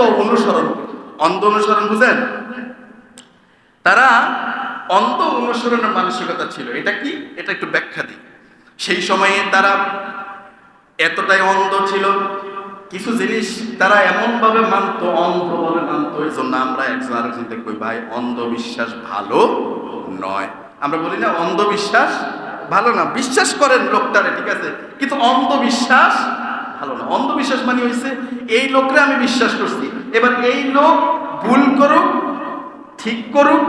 অন্ধ অনুসরণ। অন্ধ অনুসরণ বুঝেন? তারা অন্ধ অনুসরণের মানসিকতা ছিল। এটা কি? এটা একটু ব্যাখ্যা দিই। সেই সময়ে তারা এতটাই অন্ধ ছিল। কিছু জিনিস তারা এমনভাবে মানতো অন্ধভাবে মানতো। এই জন্য আমরা একজন আরেকজনকে কই ভাই, অন্ধবিশ্বাস ভালো নয়। আমরা বলি, না, অন্ধবিশ্বাস ভালো না। বিশ্বাস করেন লোকটারে, ঠিক আছে? কিন্তু অন্ধবিশ্বাস ভালো না। অন্ধবিশ্বাস মানে হয়েছে এই লোকরে আমি বিশ্বাস করছি। এবার এই লোক ভুল করুক, ঠিক করুক,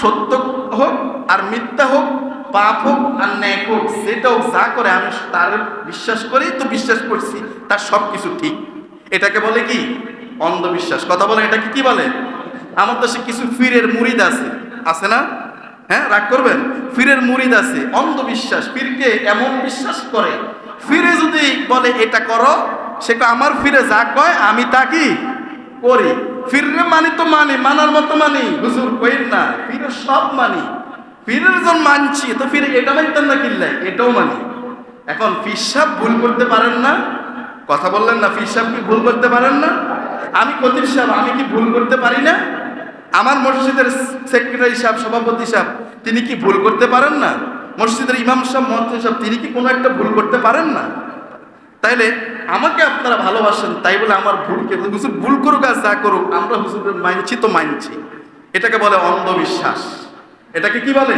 সত্য হোক আর মিথ্যা হোক, পাপ হোক আর ন্যায় হোক, সেটা হোক, যা করে আমি তার বিশ্বাস করেই তো বিশ্বাস করছি, তার সব কিছু ঠিক। এটাকে বলে কি? অন্ধবিশ্বাস। কথা বলে এটাকে কি বলে? আমার দেশে কিছু ফিরের মুরিদ আছে। আছে না? হ্যাঁ রাগ করবেন? ফিরের মুরিদ আছে। অন্ধবিশ্বাস। ফিরকে এমন বিশ্বাস করে ফিরে যদি বলে এটা করো সেটা আমার ফিরে যা কয়, আমি তা কি করি? ফিরে মানি তো মানি, মানার মতো মানি। হুজুর কইন না, ফিরে সব মানি। ফিরের জন মানছি, তো ফিরে এটা মানতেন না কিনলে এটাও মানি। এখন ফিসাব ভুল করতে পারেন না। কথা বললেন না ফিসাব কি ভুল করতে পারেন না? আমি কতির সাহেব, আমি কি ভুল করতে পারি না? আমার মসজিদের সেক্রেটারি সাহেব, সভাপতি সাহেব, তিনি কি ভুল করতে পারেন না? মসজিদের ইমাম সাহেব মন্ত্রী সাহেব, তিনি কি কোনো একটা ভুল করতে পারেন না? তাইলে আমাকে আপনারা ভালোবাসেন, তাই বলে আমার ভুলকে হুজুর ভুল করুক আর যা করুক, আমরা হুজুরের মানছি তো মানছি। এটাকে বলে অন্ধবিশ্বাস। এটাকে কি বলে?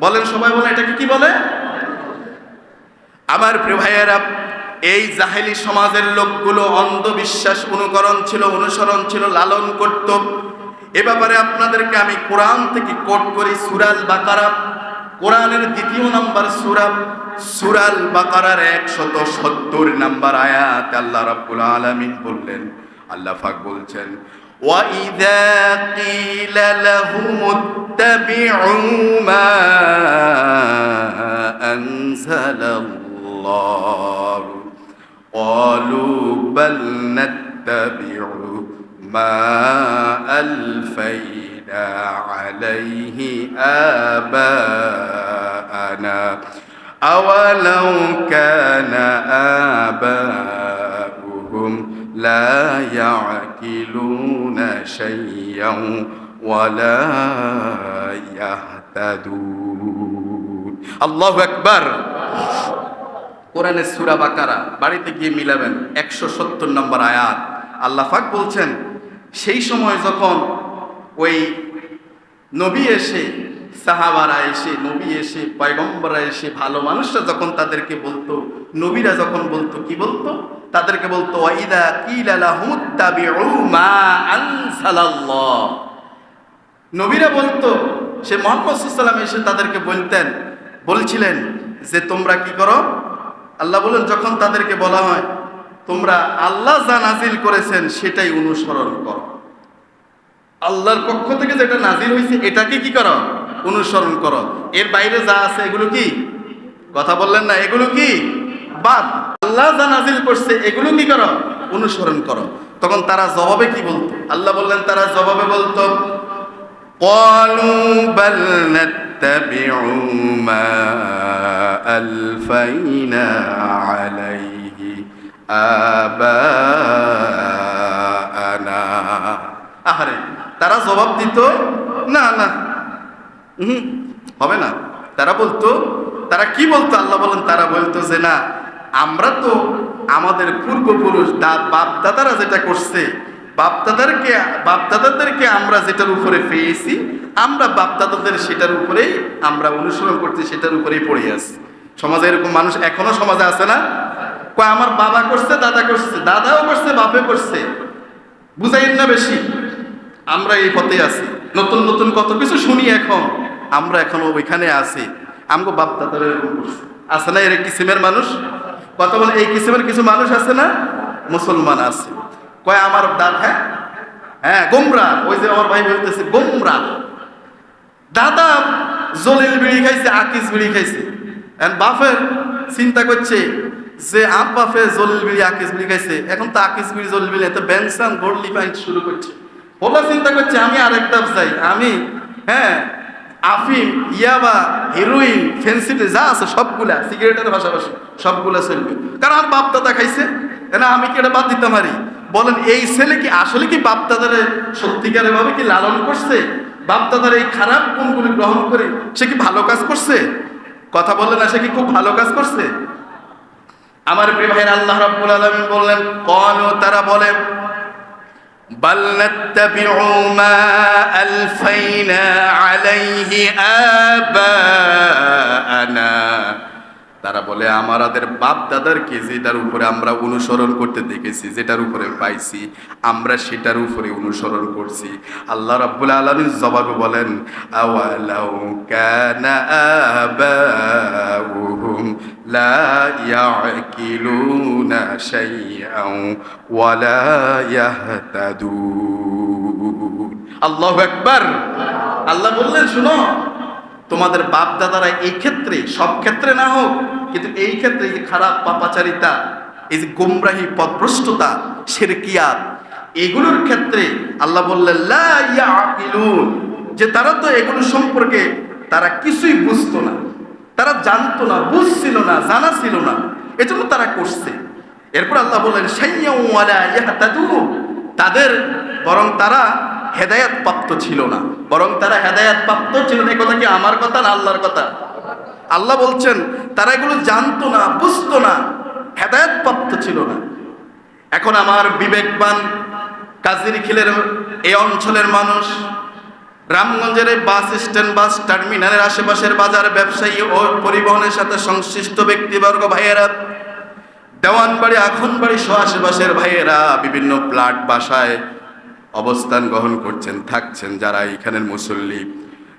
বলেন সবাই বলে এটাকে কি বলে? আমার প্রিয় ভাইয়েরা, এই জাহেলি সমাজের লোকগুলো অন্ধবিশ্বাস অনুকরণ ছিল, অনুসরণ ছিল, লালন করত। এ ব্যাপারে আপনাদেরকে আমি কোরআন থেকে কোট করি সুরাল বাকারা কোরআনের দ্বিতীয় নাম্বার সুরা সুরাল বাকারার একশত সত্তর নাম্বার আয়াত আল্লাহ রাব্বুল আলামিন বললেন আল্লাহ পাক বলছেন وَإِذَا قِيلَ لَهُمُ اتَّبِعُوا مَا أَنزَلَ اللَّهُ قَالُوا بَلْ نَتَّبِعُ مَا أَلْفَيْنَا عَلَيْهِ آبَاءَنَا أَوَلَوْ كَانَ آبَاؤُهُمْ لا يعقلون شيئا ولا يهتدون الله أكبر কোরআনের সুরা বাকারা বাড়িতে গিয়ে মিলাবেন একশো সত্তর নম্বর আয়াত আল্লাহ পাক বলছেন সেই সময় যখন ওই নবী এসে, সাহাবারা এসে, নবী এসে পয়গম্বরা এসে, ভালো মানুষরা যখন তাদেরকে বলতো, নবীরা যখন বলতো, কি বলতো? তাদেরকে বলতো মা নবীরা বলতো, সে মোহাম্মদ এসে তাদেরকে বলতেন, বলছিলেন যে, তোমরা কি করো? আল্লাহ বলেন যখন তাদেরকে বলা হয়, তোমরা আল্লাহ যা নাজিল করেছেন, সেটাই অনুসরণ করো। আল্লাহর পক্ষ থেকে যেটা নাজিল হয়েছে এটাকে কি করো অনুসরণ করো এর বাইরে যা আছে এগুলো কি কথা বললেন না এগুলো কি বাদ আল্লাহ যা নাজিল করছে এগুলো কি করো অনুসরণ করো তখন তারা জবাবে কি বলতো আল্লাহ বললেন তারা জবাবে বলতো قالوا بل نتبع ما ألفينا عليه آباءنا আহারে, তারা জবাব দিত, না না। হুম হবে না। তারা বলতো, তারা কি বলতো? আল্লাহ বলেন, তারা বলতো যে, না, আমরা তো আমাদের পূর্বপুরুষ বাপ দাদারা যেটা করছে, বাপদাদারকে, বাপদাদাদেরকে আমরা যেটার উপরে পেয়েছি, আমরা বাপদাদাদের সেটার উপরেই আমরা অনুসরণ করছি, সেটার উপরেই পড়ে আছি। সমাজে এরকম মানুষ এখনও সমাজে আছে না? কয়, আমার বাবা করছে, দাদা করছে, দাদাও করছে বাপে করছে। বুঝাইন না বেশি। আমরা এই পথে আছি। নতুন নতুন কত কিছু শুনি এখন। আমরা এখনও ওইখানে আছি। আমগো বাপ দাদারা আছে না এর কিসিমের মানুষ? কথা বলে, এই কিসিমের কিছু মানুষ আছে না? মুসলমান আছে। কয়, আমার দাদ হ্যাঁ? হ্যাঁ গোমরা। ওই যে আমার ভাই বলতেছে, গোমরা। দাদা জলিল বিড়ি খাইছে, আকিস বিড়ি খাইছে। বাফের চিন্তা করছে যে আপ বাফে জলিল বিড়ি, আকিস বিড়ি খাইছে। এখন তো আকিস বিড়ি, জলিল বিড়ি, এত ব্যাংসান গড়লি পাইতে শুরু করছে। ওলা চিন্তা করছে, আমি আরেক ধাপ যাই আমি হ্যাঁ আফিম, ইয়াবা, হিরোইন ফেন্সিলে যা আছে সবগুলা, সিগারেটের পাশাপাশি সবগুলা চলবে। কারণ আমার বাপ দাদা খাইছে না, আমি কি এটা বাদ দিতে পারি? বলেন, এই ছেলে কি, আসলে কি বাপদাদারে সত্যিকারের ভাবে কি লালন করছে? বাপদাদার এই খারাপ গুণগুলি গ্রহণ করে সে কি ভালো কাজ করছে? কথা বললেন না, সে কি খুব ভালো কাজ করছে? আমার প্রিয় ভাইয়ের, আল্লাহ রাব্বুল আলামিন বললেন, কলু, তারা বলেন بل نتبع ما ألفينا عليه آباءنا. তারা বলে আমাদের বাপ দাদারকে যেটার উপরে আমরা অনুসরণ করতে দেখেছি, যেটার উপরে পাইছি, আমরা সেটার উপরে অনুসরণ করছি। আল্লাহ রাব্বুল আলামিন জবাবে বলেন, আওয়ালাউ কানা আবাউহুম লা ইয়াকিলুনা শাইআন ওয়ালা ইয়াহতাদুন। আল্লাহু আকবার। আল্লাহ বললেন, শুনো তোমাদের বাপ দাদারা এই ক্ষেত্রে, সব ক্ষেত্রে না হোক, কিন্তু এই ক্ষেত্রে যে খারাপ পাপাচারিতা, এই যে গোমরাহি পদভ্রষ্টতা, শেরকিয়াত, এগুলোর ক্ষেত্রে আল্লাহ বললেন যে তারা তো এগুলো সম্পর্কে তারা কিছুই বুঝতো না। তারা জানতো না, বুঝছিল না, জানা ছিল না। এজন্য তারা করছে। এরপর আল্লাহ বললেন তাদের, বরং তারা হেদায়াত প্রাপ্ত ছিল না। বরং তারা হেদায়াত প্রাপ্ত ছিল না কথা কি আমার কথা না আল্লাহর কথা? আল্লাহ বলছেন, তারা এগুলো জানতো না, বুঝতো না হেদায়াত প্রাপ্ত ছিল না। এখন আমার বিবেকবান কাজির খিলের এই অঞ্চলের মানুষ, রামগঞ্জের বাস স্ট্যান্ড, বাস টার্মিনালের আশেপাশের বাজার ব্যবসায়ী ও পরিবহনের সাথে সংশ্লিষ্ট ব্যক্তিবর্গ ভাইয়েরা, দেওয়ানবাড়ি, আখনবাড়ি সহ আশেপাশের ভাইয়েরা, বিভিন্ন প্লাট বাসায় অবস্থান গ্রহণ করছেন, থাকছেন যারা এখানের মুসল্লি।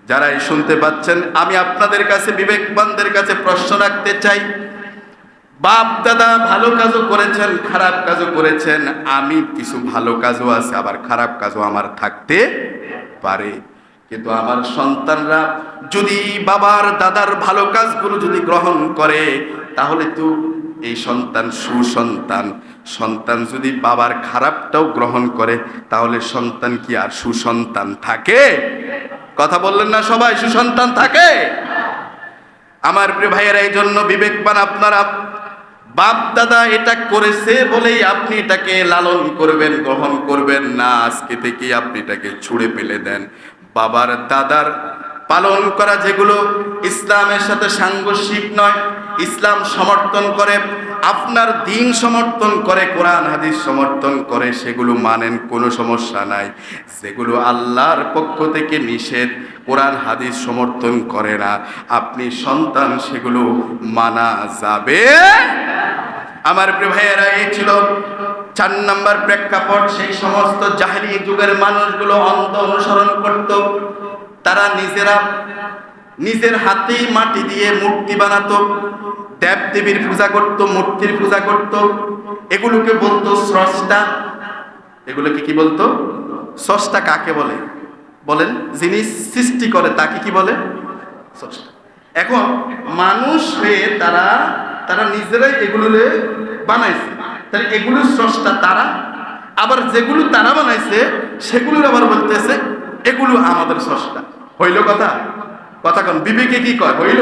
যারা এই শুনতে পাচ্ছেন, আমি আপনাদের কাছে, বিবেকবানদের কাছে প্রশ্ন রাখতে চাই। বাপ, দাদা ভালো কাজও করেছেন, খারাপ কাজও করেছেন, আমি কিছু ভালো কাজও আছে, আবার খারাপ কাজও আমার থাকতে পারে। কিন্তু আমার সন্তানরা যদি বাবার, দাদার ভালো কাজগুলো যদি গ্রহণ করে, তাহলে তো এই সন্তান সুসন্তান। সন্তান যদি বাবার খারাপটাও গ্রহণ করে, তাহলে সন্তান কি আর সুসন্তান থাকে? কথা বললেন না সবাই? সুসন্তান থাকে? আমার প্রিয় ভাইয়েরা এই জন্য বিবেকবান আপনারা বাপ দাদা এটা করেছে বলেই আপনি এটাকে লালন করবেন, গ্রহণ করবেন না। আজকে থেকে আপনি এটাকে ছুঁড়ে ফেলে দেন। বাবার দাদার পালন করা যেগুলো ইসলামের সাথে সাংঘর্ষিক নয়, ইসলাম সমর্থন করে আপনার দিন সমর্থন করে, কোরআন, হাদিস সমর্থন করে, সেগুলো মানেন, কোনো সমস্যা নাই। যেগুলো আল্লাহর পক্ষ থেকে নিষেধ, কোরআন, হাদিস সমর্থন করে না। আপনি সন্তান, সেগুলো মানা যাবে? আমার ভাইয়েরা, এই ছিল চার নম্বর প্রেক্ষাপট। সেই সমস্ত জাহেরি যুগের মানুষগুলো অন্ধ অনুসরণ করত। তারা নিজেরা নিজের হাতেই মাটি দিয়ে মূর্তি বানাতো, দেব দেবীর পূজা করত, মূর্তির পূজা করত। এগুলোকে বলতো স্রষ্টা। এগুলোকে কি বলতো? স্রষ্টা কাকে বলে? বলেন, যিনি সৃষ্টি করে, তাকে কি বলে? এখন মানুষ হয়ে তারা তারা নিজেরাই এগুলো বানাইছে। তাহলে এগুলো স্রষ্টা তারা? আবার যেগুলো তারা বানাইছে, সেগুলোর আবার বলতেছে, এগুলো আমাদের স্রষ্টা। হইল কথা? কথা কোন বিবেকে কি কয়? হইল